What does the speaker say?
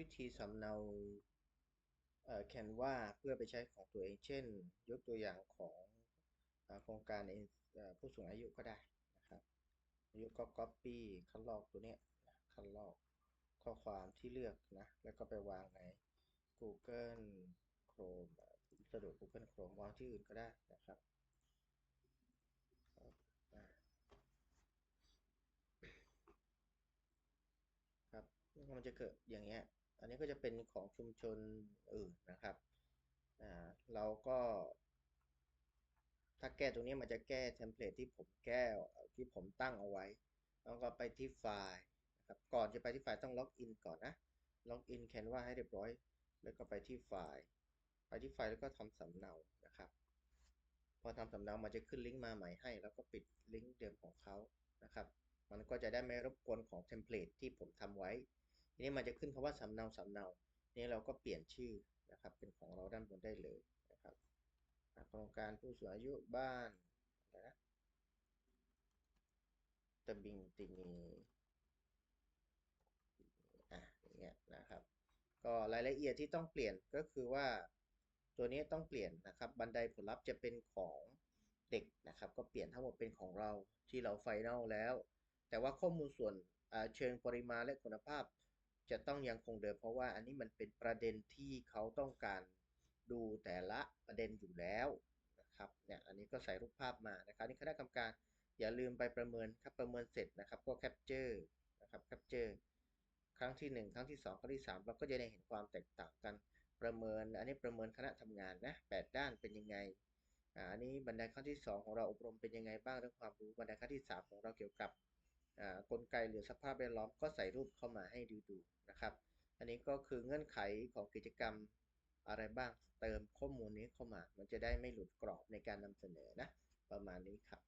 วิธีสำเนาแคนวาเพื่อไปใช้ของตัวเองเช่น ยกตัวอย่างของโครงการผู้สูงอายุก็ได้นะครับอายุก็ Copy คัดลอกตัวเนี้ยคัดลอกข้อความที่เลือกนะ แล้วก็ไปวางใน Google Chrome สะดวก Google Chrome วางที่อื่นก็ได้นะครับครับมันจะเกิดอย่างเงี้ย อันนี้ก็จะเป็นของชุมชนอื่นนะครับอ่าเราก็ ถ้าแก้ตรงนี้มันจะแก้เทมเพลตที่ผมแก้ที่ผมตั้งเอาไว้ แล้วก็ไปที่ไฟล์นะครับก่อนจะไปที่ไฟล์ต้องล็อกอินก่อนนะล็อกอินแคนวาให้เรียบร้อย แล้วก็ไปที่ไฟล์ไปที่ไฟล์แล้วก็ทำสำเนานะครับ พอทำสำเนามันจะขึ้นลิงก์มาใหม่ให้ แล้วก็ปิดลิงก์เดิมของเขานะครับ มันก็จะได้ไม่รบกวนของเทมเพลตที่ผมทำไว้ ทีนี้มันจะขึ้นคำว่าสำเนาสำเนานี่เราก็เปลี่ยนชื่อนะครับเป็นของเราด้านบนได้เลยนะครับโครงการผู้สูงอายุบ้านนะตะบิงติงีอะอย่างเงี้ยนะครับก็รายละเอียดที่ต้องเปลี่ยนก็คือว่าตัวนี้ต้องเปลี่ยนนะครับบันไดผลลัพธ์จะเป็นของเด็กนะครับ ก็เปลี่ยนทั้งหมดเป็นของเราที่เราไฟแนลแล้ว แต่ว่าข้อมูลส่วนเชิงปริมาณและคุณภาพ จะต้องยังคงเดิมเพราะว่าอันนี้มันเป็นประเด็นที่เขาต้องการดูแต่ละประเด็นอยู่แล้วนะครับเนี่ยอันนี้ก็ใส่รูปภาพมานะครับนี่คณะกรรมการอย่าลืมไปประเมินครับประเมินเสร็จนะครับก็แคปเจอร์นะครับแคปเจอร์ครั้งที่ 1 ครั้งที่ 2 ครั้งที่ 3 เราก็จะได้เห็นความแตกต่างกันประเมิน อันนี้ประเมินคณะทำงานนะ8ด้านเป็นยังไงอันนี้บันไดขั้นที่ 2 ของเราอบรมเป็นยังไงบ้างเรื่องความรู้บันไดขั้นที่ 3 ของเราเกี่ยวกับ กลไกหรือสภาพแวดล้อมก็ใส่รูปเข้ามาให้ดูดูนะครับ อันนี้ก็คือเงื่อนไขของกิจกรรมอะไรบ้างเติมข้อมูลนี้เข้ามา มันจะได้ไม่หลุดกรอบในการนำเสนอนะประมาณนี้ครับ